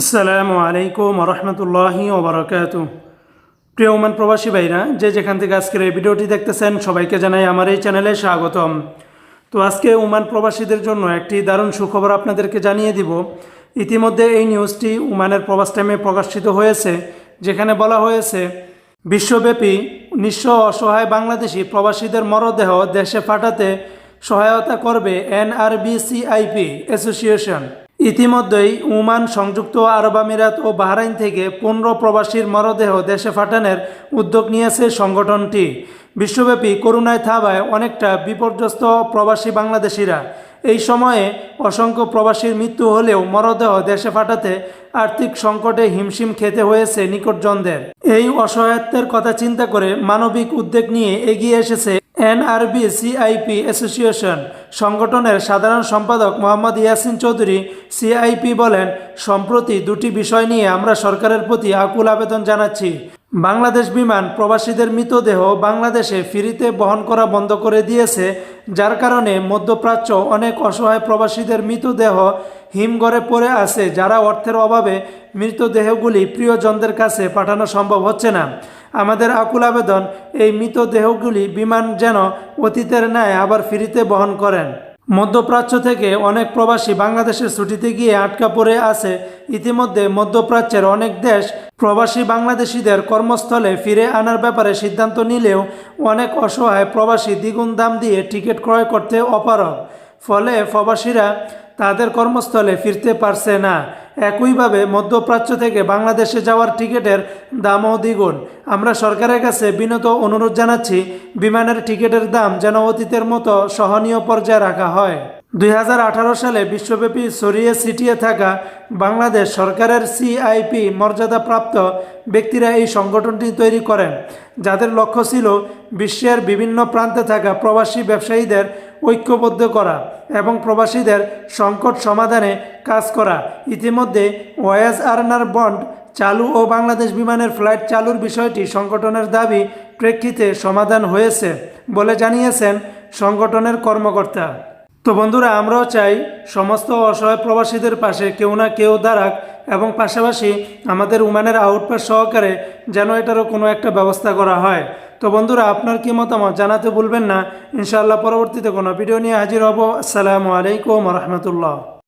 আসসালামু আলাইকুম রহমতুল্লাহি ওবরাকাত প্রিয় ওমান প্রবাসী ভাইরা, যে যেখান থেকে আজকের এই ভিডিওটি দেখতেছেন, সবাইকে জানাই আমার এই চ্যানেলে স্বাগতম। তো আজকে ওমান প্রবাসীদের জন্য একটি দারুণ সুখবর আপনাদেরকে জানিয়ে দিব। ইতিমধ্যে এই নিউজটি ওমানের প্রবাস টাইমে প্রকাশিত হয়েছে, যেখানে বলা হয়েছে, বিশ্বব্যাপী নিঃস্ব অসহায় বাংলাদেশি প্রবাসীদের মরদেহ দেশে পাঠাতে সহায়তা করবে এনআরবিসিআইপি অ্যাসোসিয়েশন। ইতিমধ্যেই ওমান সংযুক্ত আরব আমিরাত ও বাহরাইন থেকে পনেরো প্রবাসীর মরদেহ দেশে পাঠানোর উদ্যোগ নিয়েছে সংগঠনটি। বিশ্বব্যাপী করোনায় থাবায় অনেকটা বিপর্যস্ত প্রবাসী বাংলাদেশিরা। এই সময়ে অসংখ্য প্রবাসীর মৃত্যু হলেও মরদেহ দেশে ফাটাতে আর্থিক সংকটে হিমশিম খেতে হয়েছে নিকটজনদের। এই অসহায়ত্বের কথা চিন্তা করে মানবিক উদ্যোগ নিয়ে এগিয়ে এসেছে এনআরবি, সিআইপি অ্যাসোসিয়েশন সংগঠনের সাধারণ সম্পাদক মোহাম্মদ ইয়াসিন চৌধুরী সিআইপি বলেন, সম্প্রতি দুটি বিষয় নিয়ে আমরা সরকারের প্রতি আকুল আবেদন জানাচ্ছি। বাংলাদেশ বিমান প্রবাসীদের মৃতদেহ বাংলাদেশে ফিরিতে বহন করা বন্ধ করে দিয়েছে, যার কারণে মধ্যপ্রাচ্য অনেক অসহায় প্রবাসীদের মৃতদেহ হিমঘরে পড়ে আছে, যারা অর্থের অভাবে মৃতদেহগুলি প্রিয়জনদের কাছে পাঠানো সম্ভব হচ্ছে না। আমাদের আকুল আবেদন, এই মৃতদেহগুলি বিমান যেন অতীতের ন্যায় আবার ফিরিতে বহন করেন। মধ্যপ্রাচ্য থেকে অনেক প্রবাসী বাংলাদেশের ছুটিতে গিয়ে আটকা পড়ে আছে। ইতিমধ্যে মধ্যপ্রাচ্যের অনেক দেশ প্রবাসী বাংলাদেশিদের কর্মস্থলে ফিরে আনার ব্যাপারে সিদ্ধান্ত নিলেও অনেক অসহায় প্রবাসী দ্বিগুণ দাম দিয়ে টিকিট ক্রয় করতে অপারগ। ফলে প্রবাসীরা তাদের কর্মস্থলে ফিরতে পারছে না। একইভাবে মধ্যপ্রাচ্য থেকে বাংলাদেশে যাওয়ার টিকিটের দামও দ্বিগুণ। আমরা সরকারের কাছে বিনত অনুরোধ জানাচ্ছি, বিমানের টিকিটের দাম যেন অতীতের মতো সহনীয় পর্যায়ে রাখা হয়। দুই হাজার আঠারো সালে বিশ্বব্যাপী ছড়িয়ে ছিটিয়ে থাকা বাংলাদেশ সরকারের সিআইপি মর্যাদাপ্রাপ্ত ব্যক্তিরা এই সংগঠনটি তৈরি করেন, যাদের লক্ষ্য ছিল বিশ্বের বিভিন্ন প্রান্তে থাকা প্রবাসী ব্যবসায়ীদের ঐক্যবদ্ধ করা এবং প্রবাসীদের সংকট সমাধানে কাজ করা। ইতিমধ্যে ওয়াজ আর্নার বন্ড চালু ও বাংলাদেশ বিমানের ফ্লাইট চালুর বিষয়টি সংগঠনের দাবি প্রেক্ষিতে সমাধান হয়েছে বলে জানিয়েছেন সংগঠনের কর্মকর্তা। তো বন্ধুরা, আমরাও চাই সমস্ত অসহায় প্রবাসীদের পাশে কেউ না কেউ দাঁড়াক এবং পাশাপাশি আমাদের উমানের আউটপাস সহকারে যেন এটারও কোনো একটা ব্যবস্থা করা হয়। তো বন্ধুরা, আপনার কী মতামত জানাতে ভুলবেন না। ইনশাআল্লাহ পরবর্তীতে কোনো ভিডিও নিয়ে হাজির হব। আসসালামু আলাইকুম রহমতুল্লাহ।